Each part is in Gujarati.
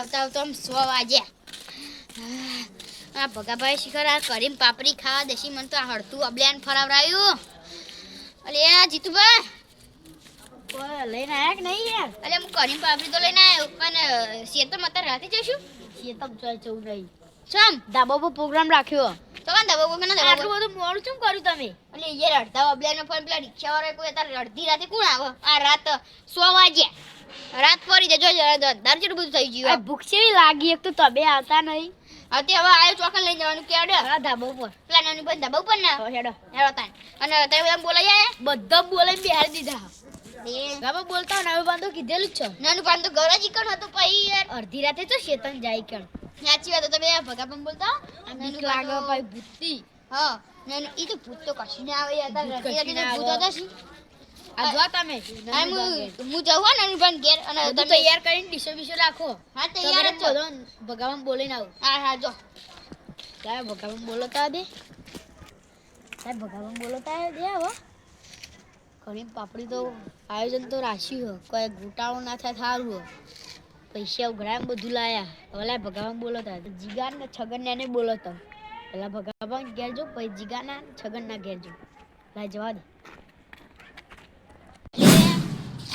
આવતા આવતા આમ સો વાગ્યા આ ભગાભાઈ શિખર આ કરીમ પાપડી ખાવા દેશી મને તો આ હળતું અબલ્યાન ફરાવરાયું. અલે આ જીતુભાઈ. લઈને આવ્યા કે નહીં યાર? અલે હું કરીમ પાપડી તો લઈને આવ્યો પણ શેતમ અત્યારે રાતે જઈશું? શેતમ જવું નહીં. ચમ ધાબા પર પ્રોગ્રામ રાખ્યો. તો કાં દબાવ મને ના આટલું બધું મોડું શું કર્યું તમે? અલે યાર અડધા અબલેન ફોન પેલા રિક્ષા વાળા કોઈ તારે અડધી રાતે કોણ આવે? આ રાત સો વાગ્યા. રાત પડી જજો દર જેટલું બધું થઈ આ ગયું ભૂખ જેવી લાગી? એક તો તબે આવતા નહીં. અત્યારે હવે આયો ચોકન લઈ જવાનું કે અડે આ ધાબા પર પેલા નાની પણ ધાબા પર ના? તો હેડો. હેડો તાન. અને તમે બધા બોલાઈ આયા બધા બોલે બિહારી દીધા. એ બાબા બોલતા હોય ને હવે બાંધો કીધેલું જ છે. નાનું તો ગરજી કણ હતું પછી યાર. અડધી રાતે તો શેતન જાય કણ સાચી વાત તમે ભગા પણ બોલતા? બીક લાગે ભાઈ ભૂતથી. હા ને ઈ તો ભૂત તો કશું ના આવે યાર તાર ભૂત રતી કશું રતી ના ભૂત હતા શી? આ જો તમે. આ હું હું જવું ને નાનું ઘેર અને તમે તૈયાર કરીને ડીશો બીશો રાખો. હા તૈયાર જ છો ભગવાન બોલીને આવું. હા હા જો. સાહેબ ભગવાન બોલો તા દે. સાહેબ ભગવાન બોલો તા દે આવો ઘણી પાપડી તો આયોજન તો રાખ્યું હો કોઈ ઘૂંટાળો ના થાય સારું હો પૈસા ઉઘરામ બધું લાયા. ઓલા ભગવાન બોલો તા જીગાન ને છગન ને બોલો પેલા ભગવાન ઘેર જો પછી જીગા ના છગન ના ઘેર જો. લાય જવા દે.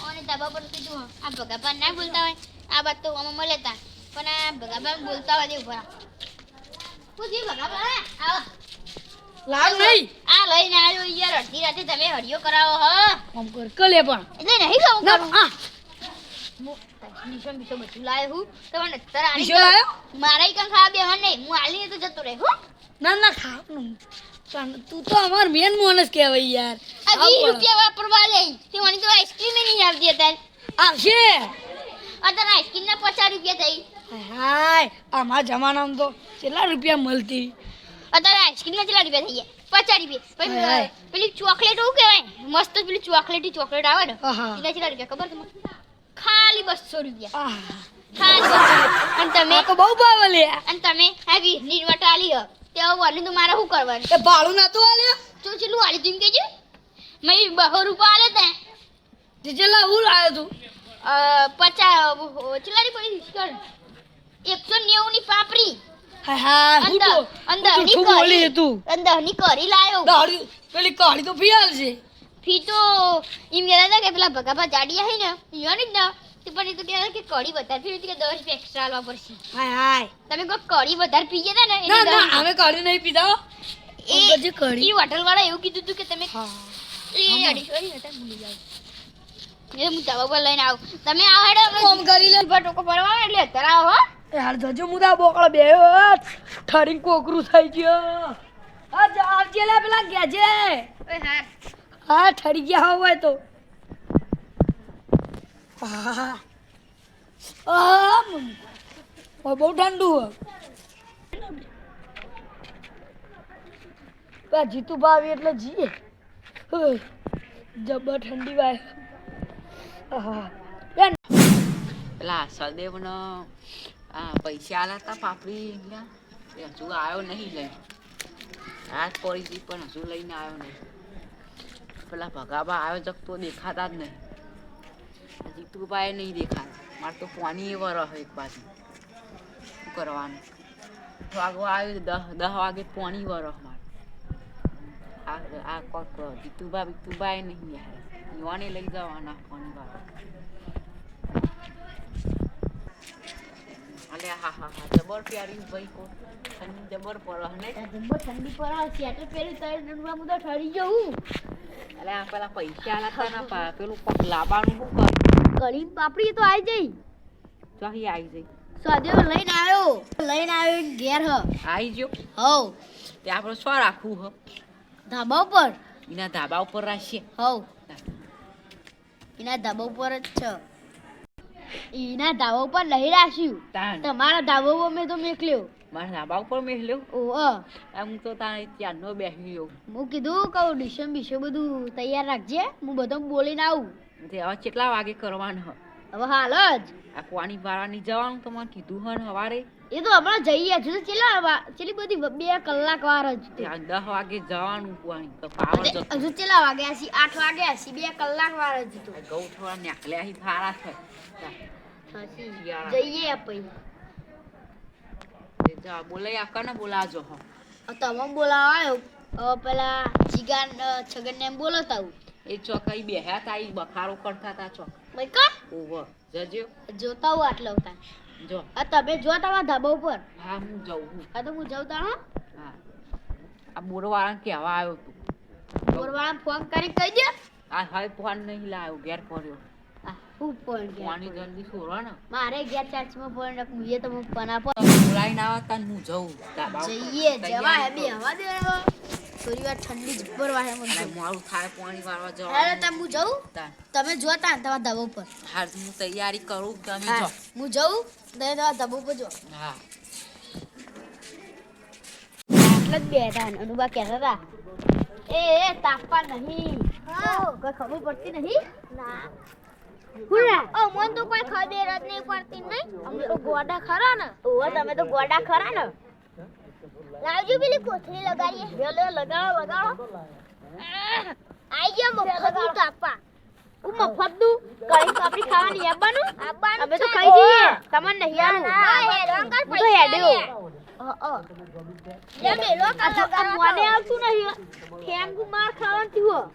ઓને ધાબા પર કીધું આ ભગાભાન ના બોલતા હોય. આ વાત તો અમે મળે તા પણ આ ભગવાન બોલતા હોય ઊભા આવો. લાવ નહીં. આ લઈને આવ્યો યાર. અડધી રાતે તમે હરિયો કરાવો હ. કર કલે પણ. એટલે નહીં કરું. આ હું નિશો બીસો બધું લાયો હું? તમને તરા આલી બીજો લાયો? મારા કણ ખાવા બેહવા નહીં. હું આલીને તો જતો રહે હું. ના ના ખા પણ તું તો અમાર મેન માણસ કહેવાય યાર. આ આવ 20 પણ. રૂપિયા વાપરવા લે તે મને તો આઈસ્ક્રીમ નહીં આવતી અત્યારે. આવશે. અત્યારે આઈસ્ક્રીમ ના પચાસ રૂપિયા થઈ. હાય આમાં જમાનામાં તો કેટલા રૂપિયા મળતી? અત્યારે આઈસ્ક્રીમ ના કેટલા રૂપિયા થઈ ગયા? પચાસ રૂપિયા. પછી હાય, હાય. પેલી ચોકલેટ શું કહેવાય? મસ્ત પેલી ચોકલેટી ચોકલેટ આવે ને આહા. એના કેટલા રૂપિયા ખબર તમને? ખાલી બસો રૂપિયા ખાલી અને તમે તો બહુ ભાવ લે અને તમે આ વીસની નોટ આલી હો. તે હવે વળી તો મારે શું કરવાનું? એ ભાડું નતું આલ્યો? તો ચેલું આલી તું એમ મેં બહો રૂપિયા આલે ત્યાં તે છેલ્લા હું આવ્યો તું? પચાસ ચેલાની પડી કર એકસો નેવું ની હાય અંદર તો અંદરની કરી તું. ની લાયો. પેલી કાળી તો પીયાલ છે ફી તો એમ કહેતા હતા કે પેલા ભગાભા જાડિયા હે ને ઈયોને જ ના. તે પણ એ તો કહેતા કે કઢી વધારે પીવી હતી કે દસ રૂપિયા એક્સ્ટ્રા આલવા પડશે. હાય હાય. તમે કોઈ કઢી વધારે પી ગયા ને ના ના અમે કાળી નહીં પીતા એ બધી કઢી. હોટલ વાળા એવું કીધું હતું કે તમે હા. એ અઢીસો ની હતા ભૂલી જાવ એ હું પર લઈને આવું. તમે આ હેડો ફોન કરી લે. ઊભા ટોકો ભરવા એટલે અત્યારે આવો હો. યાર જજો મુદા બોકળો બે ઠરીન કોકરું થઈ ગયો. આ જા આવજે લે પેલા ગેજે. ઓય હા. હા ઠરી ગયા હોય તો. બહુ ઠંડુ હોય જીતુ ભાવી એટલે જીએ. જબર ઠંડી વાય. બેન. પેલા સદેવનો આ પૈસા આલા હતા પાપડી હજુ આવ્યો નહીં લઈ રાત પડી ગઈ પણ હજુ લઈને આવ્યો નહીં. પેલા ભગાબા આવ્યો જગતો દેખાતા જ નહીં. આ જીતુભાઈ નહીં દેખાતા મારે તો પાણી એવો રહે એક બાજુ. શું કરવાનું? વાગો આવ્યો દસ દસ વાગે પોણી વર મારે. આ આ કોક જીતુભા બીતુભાઈ નહીં યાર યુવાને લઈ જવાના પોણી વર અલે, હા હા હા, જબર પ્યારી ભાઈ કો ઠંડી જબર પર ને? ઠંડી પર આવે સ્વેટર પહેરી તારે નડવા મુદા ઠરી જવું. આ પેલા પૈસા આલા તા ના પા પેલું પગ લાબાનું શું કર્યું કઢી પાપડી તો આવી જઈ. ચોહી આવી જઈ. સ્વાદેવ લઈને આવ્યો લઈને આવ્યો ઘેર હ. આવી ગયો હવ તે આપણે શું રાખવું હ? ધાબા ઉપર. એના ધાબા ઉપર રાખીએ. હવ એના ધાબા ઉપર જ છે. એના ધાબા ઉપર લઈ રાખ્યું. તમારા ધાબા ઉપર મેં તો મેકલ્યો. મારા ધાબા પણ મેલ્યો ઓહ એમ તો ત્યાં નો બેસી ગયો હું કીધું કહું ડીશમ બીશો બધું તૈયાર રાખજે હું બધું બોલીને આવું. તે હવે કેટલા વાગે કરવાનું? હવે હાલ જ. આ પાણી વાળાની જવાનું તો મને કીધું હન હવારે. એ તો હમણાં જઈએ છે તો ચેલા ચેલી બધી બે કલાક વાર જ ત્યાં દસ વાગે જવાનું પાણી તો પાવર હજુ ચેલા વાગ્યા છે આઠ વાગ્યા છે બે કલાક વાર જ તો. ગૌ થોડા નેકલ્યા હી થારા છે. જઈએ પછી તો આકાને બોલાજો હો. તમે બોલાવાયો. પેલા જીગાન છગન ને બોલાવતા એ ચોકાઈ બેહ્યા તા ઈ બખારો કરતા તા ચોક. ભાઈ કા ઓવર જજો. જોતા હું આટલો તા જો. આ તમે જો તમારા ધાબા ઉપર. હા હું જઉં છું આ તો હું જઉં તા હા. આ બોરવાળા કહેવા આવ્યો તું. બોરવાળા ફોન કરી કહી દે. આ હવે ફોન નહીં લાવ્યો ઘેર પડ્યો આ હું ફોન પાણી જલ્દી છોડો ને. મારે ઘેર ચાર્જમાં ફોન રાખું એ તમે ફોન આપો. બોલાવીને આવો તાન હું જઉં જઈએ જવા હે હવા દે. થોડી વાર ઠંડી વાહે કરો. મને મારું થાય પાણી વાળવા હેલો અરે તમે હું જઉં તમે જોતા તમારા ધાબા ઉપર હાલ હું તૈયારી કરું તમે જો હું જઉં તમે તમારા ધાબા ઉપર જો હા એટલે જ બેઠા ને અનુભા કહેતા હતા એ તાપવા નહીં કોઈ ખબર પડતી નહીં ના ઓ મન તો કોઈ ખબર જ નહીં પડતી નહીં? અમે તો ગોડા ખરા ને. ઓ તમે તો ગોડા ખરા ને. લાવજો પેલી કોથળી લગાડીએ. લે લે લગાડો લગાડો. આઈ ગયા મફત તાપા હું મફત કઢી પાપડી ખાવાની આવવાનું અમે તો ખાઈ જઈએ. તમને નહીં આવું. તો હેડ્યો. મને આવતું નહીં ઠેંગુ માર ખાવાનું થયું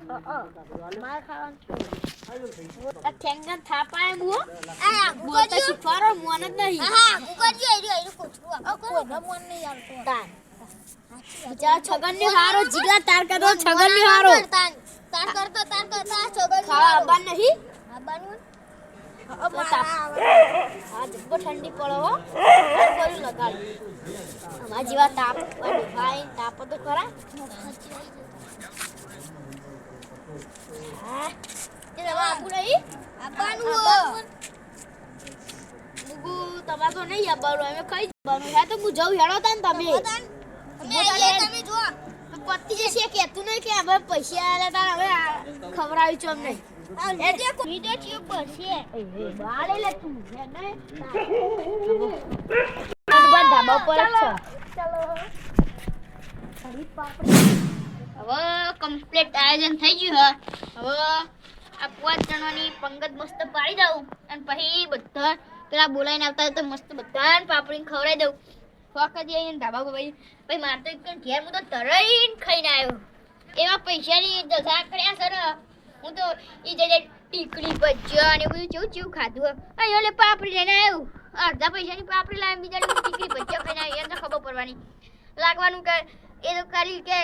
માર ખાવાનું થયું આ ઠેંગા થાપા એમ હો. બોલતા શીખવાડો મને જ નહીં. તાન. બિચારા છગન ને હારો જીગા તાર કરતો છગન ને હારો. ખાવા આવવાનું નહીં? તાપ. હા ઠંડી પડે અમારા જેવા તાપ ભાઈ તો નહીં મુગુ તમારે નહીં આપવાનું તો હું જઉં ને તમે પતિ જશે કેતું નહીં કે હવે પૈસા આલ્યા તાર હવે ખવડાવી છું અમને. હવે કમ્પ્લીટ આયોજન થઈ ગયું હે. હવે આ પાંચ ચણવાની પંગત મસ્ત પાડી દઉં અને પછી બધા પેલા બોલાઈને આવતા તો મસ્ત બધાને પાપડીને ખવડાવી દઉં. વખત આવીને ધાબા પર પછી મારે તો ઘેર હું તો તરાઈને ખાઈને આવ્યો. એવા પૈસાની દશા કર્યા સર. હું તો એ જઈને ટીકડી ભજીયા ને એવું બધું જેવું જેવું ખાધું અહીં ઓલે પાપડી લઈને આવ્યું અડધા પૈસાની પાપડી લાવી બીજા ટીકડી ભજીયા ખાઈને આવી એને ખબર પડવાની. લાગવાનું કે એ તો ખાલી કે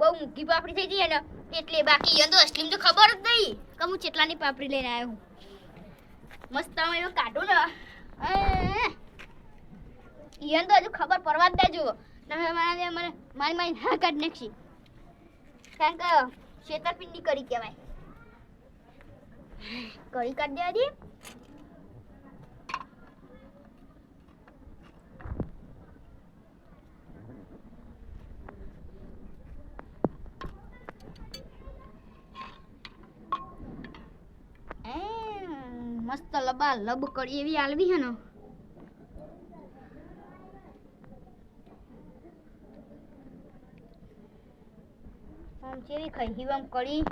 બહુ મોટી પાપડી થઈ ગઈ ને એટલે બાકી એને તો અસલીમ તો ખબર જ નહીં કે હું ચેટલાની પાપડી લઈને આવ્યો મસ્ત તમે એનો કાઢું ને. એને તો હજુ ખબર પડવા જ દેજો તમે મારા મને મારી મારી હા કાઢ નાખશી. કારણ કે છેતરપિંડી કરી કહેવાય. કરી કાઢી દેવા દે એમ, મસ્ત લબા લબ કરી એવી આલવી હે ને આમ જેવી ખાઈ આમ કરી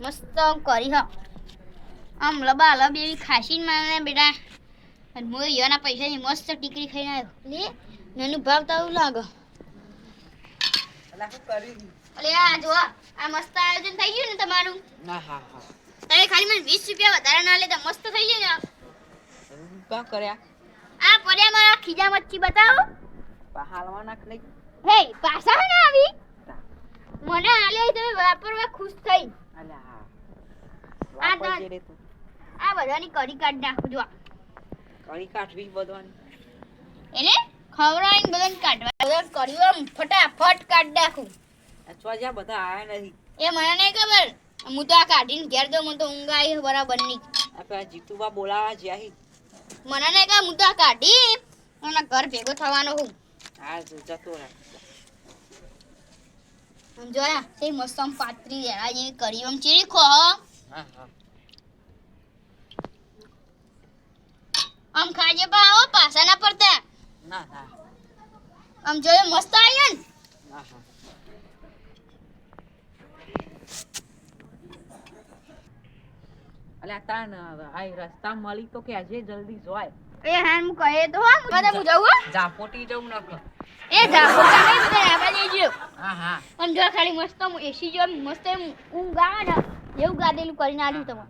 મસ્ત કરી હ. આમ લબા લબ એવી ખાસી માને બેટા. અને હું યોના પૈસાની મસ્ત ટીકરી ખાઈને આવ્યો. લે નાનું ભાવ તો એવું લાગે. અલા આ જો આ મસ્ત આયોજન થઈ ગયું ને તમારું. હા હા. તમે ખાલી મને વીસ રૂપિયા વધારે ના લેતા મસ્ત થઈ જાય ને કા કર્યા? આ પડ્યા મારા ખીજા મચ્છી બતાવો. હાલમાં નાખ લઈ હે પાછા ના આવી? મને આલે તમે વાપરવા ખુશ થઈ. આ તો- આ બધાની કાઢી નાખું જો કળી કાઢવી બધાની. એટલે ખવડાવીને બધાને કાઢવા. બધા કર્યું આમ ફટાફટ કાઢી નાખું. ચો બધા આયા નથી. એ મને નહીં ખબર. હું તો આ કાઢીને ઘેર દઉં મને તો ઊંઘ આવી બરાબર નહીં આ પેલા જીતુબા બોલાવા જ્યાં મને નહીં ખબર હું તો આ કાઢી અને ઘર ભેગો થવાનો હું હા જતો રહે. આમ જોયા તે મસ્ત આમ પાતરી રેડા જેવી કરી આમ ચીરી ખો આમ ખાજે પણ આવો પાછા ના પડતા. આમ જોયે મસ્ત આવ્યો ને? અલ્યા તાન આ રસ્તા મળી તો કે આજે જલ્દી જોય એ હા મુ કહે તો હા હું હું જાઉં હો. ઝાપોટી જવું નખ એ જાપો કાઢે બધા આવા જઈજો હા હા. અને જો ખાલી મસ્ત એસી જો મસ્ત એમ ઊંઘ આવે ને એવું ગાદેલું કરીને આલ્યું તમે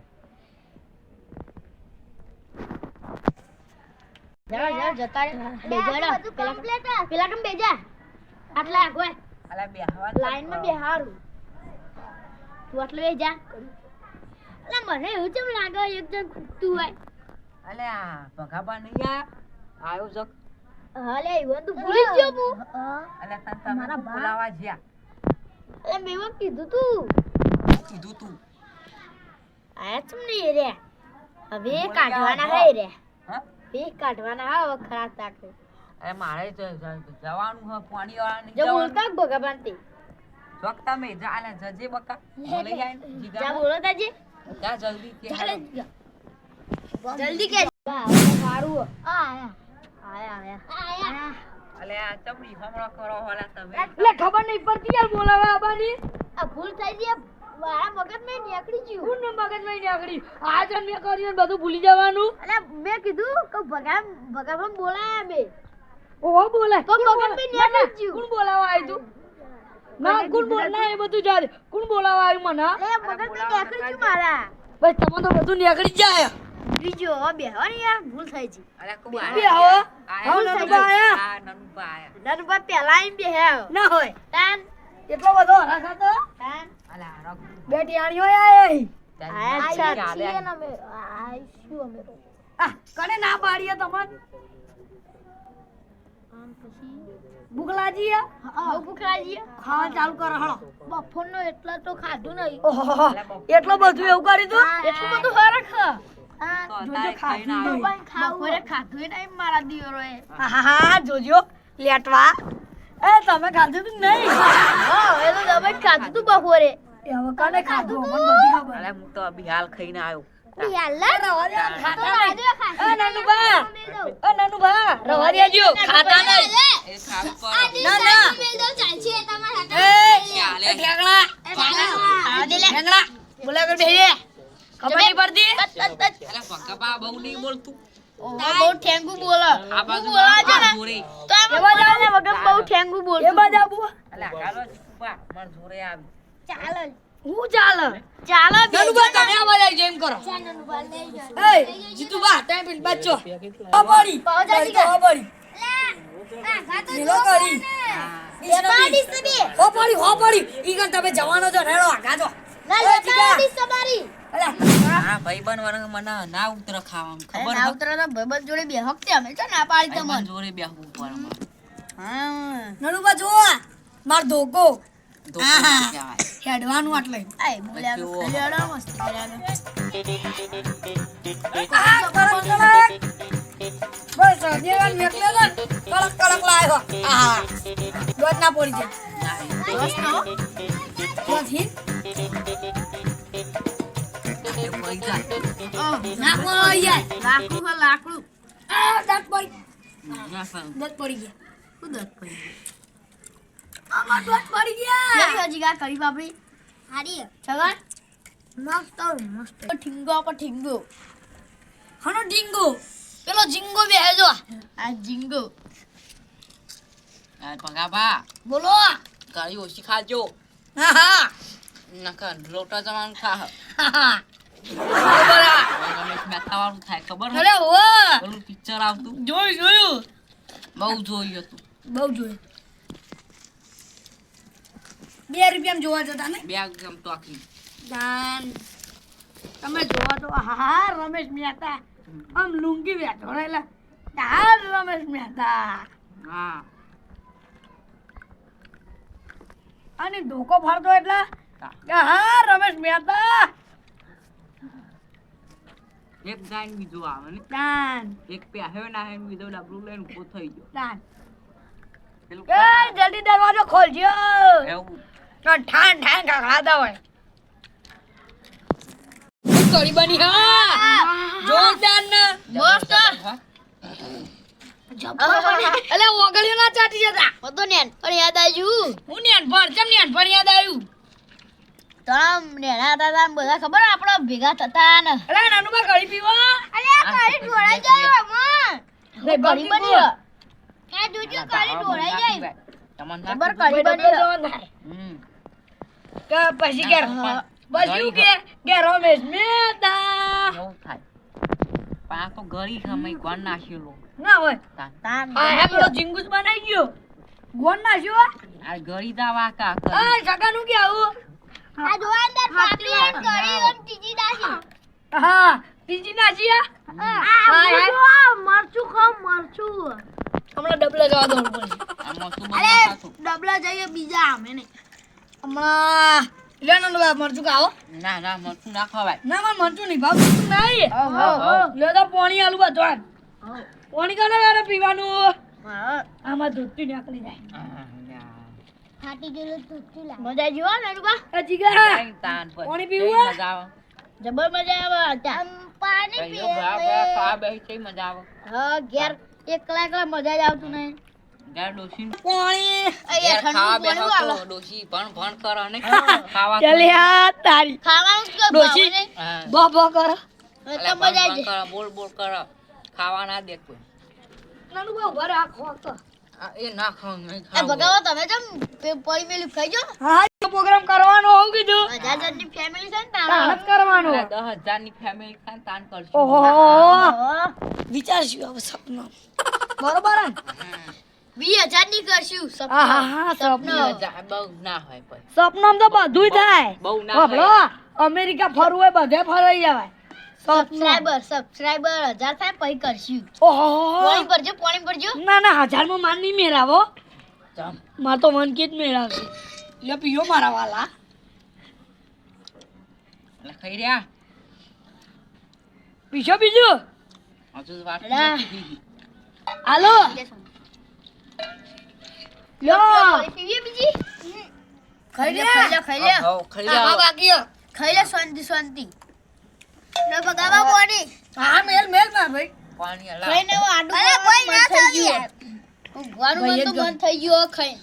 જા જા જતા રે બેજા પેલા પેલા કેમ બેજા આટલા આગળ અલ્યા બેહવા લાઈનમાં બેહારું તું આટલે બેજા અલા મને એવું કેમ લાગે એક જણ ખૂટતું હોય? અલ્યા ભગાબા નહીં આ આયો જક હાલે એવું તું ભૂલી જ ગયો હું. અલે તાન તમે બોલાવા જ્યા. અલે મેં કીધું તું. કીધું તું? આયા તમને રે હવે કાઢવાના હે રે હા? કાઢવાના હા હવે ખરાબ તાકે. અરે મારે જવાનું હે પાણી વાળા જો બોલતા ભગવાન તે. જોક તમે જા જજે બકા. બોલી જાય જા બોલો તાજે. જા જલ્દી કે જલ્દી કે. આ આયા આયા આયા અલ્યા ચમડી હમણો કરો હોલા તમે એટલે ખબર નહીં પડતી યાર બોલાવા આબાની. આ ભૂલ થઈ ગઈ મારા મગજમાં નીકળી ગયું. કોણ મગજમાં નીકળી? આ જન મેં કર્યું ને બધું ભૂલી જવાનું. અલે મેં કીધું કે ભગવાન ભગવાન બોલાયા બે ઓહો બોલાય તો કોણ મગજમાં નીકળી ગયું. કોણ બોલાવા આવ્યું તું? ના કોણ બોલ એ બધું જાડે કોણ બોલાવા આવ્યું મને નીકળી ગયું મારા. ભાઈ તમે તો બધું નીકળી જાય. બીજો હવે બેહો ને યાર ભૂલ થઈ ગઈ. અરે કુમાર બે હો આવો. નનુબા આયા. હા નનુબા આયા. નરબા પેલા બે હે ના હોય. તાન. એટલો બધો હરાશ તો તાન. અલા રગ. બેટી આણી હોય આય અચ્છા ચાલે. છીએ ને અમે. આઈશું અમે તો. આ કને ના પાડીએ તમને આમ પછી? ભૂખ હા ભૂખ ખાવા ચાલુ કરો હળો. બફોરનો એટલા તો ખાધું નહીં. એટલો એટલું બધું એવું કરી દો એટલું બધું હરખ હા. જોજો અત્યારે ખાઈને ખાધું આવ્યો. બપોરે ખાધું નહીં મારા દિયોરોએ. હા હા જોજો. લેટવા. એ તમે ખાધું તું નહીં? હા એ તો દબાઈ જ ખાધું તું બપોરે. એ હવે કને ખાધું? મને બધી ખબર. અલ્યા હું તો અભી હાલ ખાઈને આવ્યો. યાલ્લા રવા દે, તો ખાતા આજે ખાધું. એ નાનુબા એ નાનુબા રવા દેજો ખાતા નહીં. એ ખાવું પડે. ના ના. એ ચાલે. એ ઢેંગલા. ઢેંગલા. બોલે કર બેહી રે ખબર નહીં પડતી? અલ્યા ભગાબા બહુ નહીં બોલતું. બહુ ઠેંગુ બોલો. આ બાજુ બોલા છે ને? તો એમ બોલાને વગર બહુ ઠેંગુ બોલ એ બાજુ આબુ અલ્યા ગાલો જ ઊભા. માર જોડે ચાલો. હું ચાલે? ચાલો નાનુબા તમે આ આવીજો એમ કરો. એ જીતુબા ટાઈમ પીને બચ્ચો અબડી. પાવજાજી બડી અબડી. લીલો કરી. હો. પડી હો પડી ઈ કન તમે જવાનો છો નેડો આગાજો એ જીગા અલા આ ભાઈબંધ વાળા મને ના ઉતર ખાવાનું. ખબર ના હે? તો ભાઈબંધ જોડે બે હકતે અમે? તો ના પાડી તમને? ભાઈબંધ જોડે બેહવું પડે મારે. હા નનુબા જો માર ધોકો. હેડવાનું આટલે. આય બોલ્યા જુઓ. મસ્ત બસ જેવા નીકળે કડક કડક લાયો. આહા. દોત ના પડી જાય. ના, દોસ્તો નથી. પડી જાય. નાખો યાર લાકડું હા લાકડું આ દાંત પડી. દાંત પડી ગયા શું દત પડી આમાં દાંત પડી ગયા કેવી હજી કા કરી બાપડી હારી છગન મસ્ત મસ્ત ઠીંગો પર ઠીંગો હનો ડીંગો પેલો ઝીંગો બે હેજો આ ઝીંગો આ ભગાબા બોલો કાળી ઓછી ખાજો હા હા નકર લોટા જવાનું ખા હા હા બરાબર આ. રમેશ થાય ખબર અરે વાહ પેલું પિક્ચર આવતું જોયું જોયું. બહુ જોયું હતું. બહુ જોયું. બે રૂપિયામાં જોવા જતા ને? બે ગમ તો આખી. દાન. તમે જોવા તો હા રમેશ મહેતા આમ લુંગી બેઠો એટલે. હા રમેશ મહેતા હા. અને ધોકો ફરતો એટલે? હા. રમેશ મહેતા એક ગાયન બીજો આવે ને. દાન. એક પહેર્યો ના હે બીજો ડબલું લઈને ઊભો થઈ ગયો. પેલું એ જલ્દી દરવાજો ખોલજો. એવું. તો ઠાન ઠાન હોય. કડી બની હા? જોરદાર ના. મસ્ત. અલે ઓગળ્યો ના ચાટી જતા. હતો નેન પણ યાદ આવ્યું. હું નેન ભર ચમ નેન ભર યાદ આવ્યું? તળામ નેના હતા બધા ખબર આપણો ભેગા થતા ને? અલા નાનું બા ગળી પીવો. અલ્યા કાળી ઢોળાઈ જાય મન હવે ઘડી બની હે. આ જોજો કાળી ઢોળાઈ જાય. તમને ખબર ના બની હમ. કે પછી કે. બસ કે કે રમેશ મેતા એવું થાય. પણ આ તો ગળી સમય કોણ નાખેલો. ના હોય. આ હે પેલો જીંગુસ બનાઈ ગયો. ગોન નાખ્યો આ ગરી દા વાકા આ જગાનું કે આવું? આ જો અંદર પાપડી દાસી હા. મરચું ખાવ મરચું. હમણાં ડબલા જવા દો અરે ડબલા જઈએ બીજા અમે નહીં. હમણાં લે નાનું બા મરચું ખાઓ. ના ના મરચું ના ખવાય. ના માર મરચું નહીં ભાવ મરચું નહીં લે તો પાણી આલુ બા પાણી કાને પીવાનું. આમાં ધોતી નીકળી જાય. ફાટી ગયેલું તૂટતું લાગે? મજા આવી હો નરુબા એ જીગા તાન પર. પાણી પીવું મજા જબર મજા આવે આમ પાણી કઈઓ ભા ભા ખાવા મજા આવે હા ઘેર એકલા એકલા મજા જ આવતું નહીં. ઘેર ડોશી પાણી. અહીંયા ઘેર બેહો તો વાળો. ભણ ભણ કરો ને. ખાવા ચાલ્યા તારી. ખાવાનું. બો બો કરો. તો મજા બોલ બોલ કરો. ખાવા ના દે કોઈ. નાનું બહુ આ આ, એ ના ખાવ એ ભગાવો તમે જેમ પડી મેલું ખાઈ જો હા પ્રોગ્રામ કરવાનો હોઉં કીધું. હજાર જણની ફેમિલી છે ને તાણ જ કરવાનો. ફેમિલી કરશું. ઓહો. વિચારશું હવે સપનું. બરોબર. વીસ હજાર કરશું સપનું. તો થાય. અમેરિકા ફરવું હોય બધે ફરાઈ જવાય. સબસ્ક્રાઇબર સબસ્ક્રાઇબર હજાર થાય પછી કરશું. ઓહો. પાણી ભરજો પાણી ભરજો. ના ના હજારમાં માન નહીં મેળાવો. ચમ. માર તો મન કે જ મેળાવશે. લે પીઓ મારા વાલા. ખાઈ રહ્યા? પીશો બીજો? હજુ વાત. હાલો. પાણી પીવીએ બીજી? ખાઈ લે ખાઈ લે ખાઈ લે. ખાઈ લે શાંતિ શાંતિ. ને ભગાવા પાણી હા મેલ મેલ ના ભાઈ. પાણી અલા. ખાઈને હવે આડું અરે કોઈ ના ખાવાનું થયું. મન થઈ ગયું ઊંઘવાનું મન તો બંધ થઈ ગયું હવે ખાઈને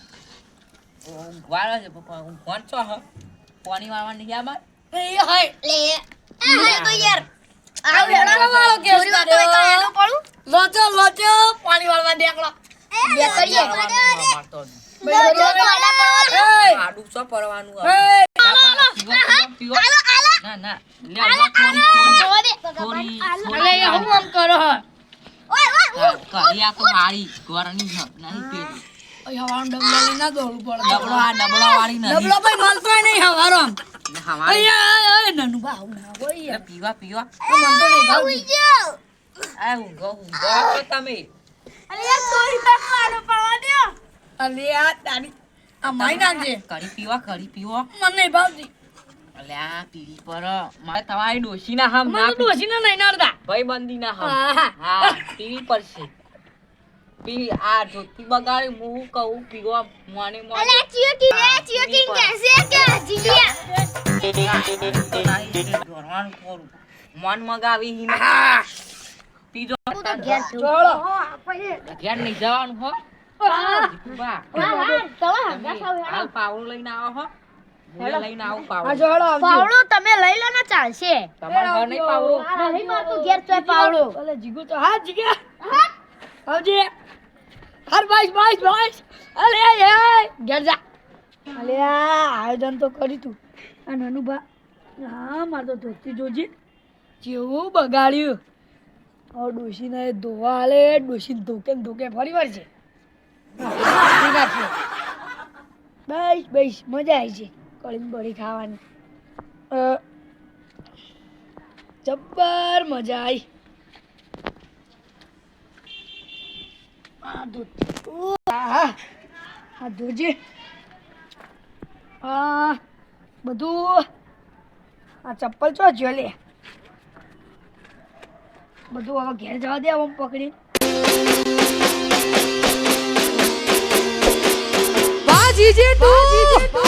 છે પપ્પા ઊંઘવાનું છો હ પાણી વાળવા નહીં આમાં? એ હાય. લે એ હવે તો યાર. આવ હેડો. વાળો કેસ થોડી વાર તો એક કર્યો. આડું પડું. લોચો લોચો પાણી વાળવા દેખલો બે આડા છો પડવાનું એય પીવો, પીવો, પીવો. ના ના. લે લે, થોડી જોવા દે થોડી અલે એ હું આમ કરો હે? ઓય ઓય થોડી કરી આ તો વાળી. ગોરની નહીં પેલી. હવાનું ડબલા લઈને ના દોડવું પડે. ડબલો આ ડબલો વાળી નહીં ડબલો ભાઈ મળતો નહીં હવારો આમ ને હવારી. અહીંયા આય નાનું બા આવું ના હોય પીવા પીવા. મન તો નહીં ભાવતું. આ ઊંઘો ઊંઘો. તમે અરે યાર વાર તો પડવા દો. અલે આ તારી આ માઈ નાખજે કરી પીવા કરી પીવો. મને ભાવજી. ભાવતી અલે આ પીવી પર મારે તમારી ડોશી ના હમ ના ડોશી ના નહીં નડતા. ભાઈ બંદી ના હમ. હા પીવી પર છે. પી આ જોતી બગાડી હું કહું પીવા મને મને. અલે ચિયો કી રે ચિયો કી કેસે કે જીલિયા? મન મગાવી હી. ને. પીજો ઘેર ચલો. ઘેર નહીં જવાનું હો. પાવડો લઈને આવો હો. લઈને આવું હા પાવડો ચલો આવજો. પાવડો તમે લઈ લો ને ચાલશે. તમારા ઘર નહીં પાવડો? નહીં મારતું ઘેર ચોય પાવડો. અલે જીગુ તો હા જીગા. આવજે. હાર બાઈસ બાઈસ બાઈસ અલે એ ઘેર જા. અલે આયોજન તો કરી તું. આ નનુભા હા માર તો ધોતી જોજે. જેવું બગાડ્યું. હવે ડોશીને ધોવા હાલે ડોશી ધોકે ને ધોકે ફરી વાર છે બસ બસ, મજા આવી છે કળીને બોળી ખાવાની. જબ્બર મજા આવી. આ. આ આ બધું. આ ચપ્પલ ચો જો લે બધું હવે ઘેર જવા દે આમ પકડી 姐姐，多，姐姐，多，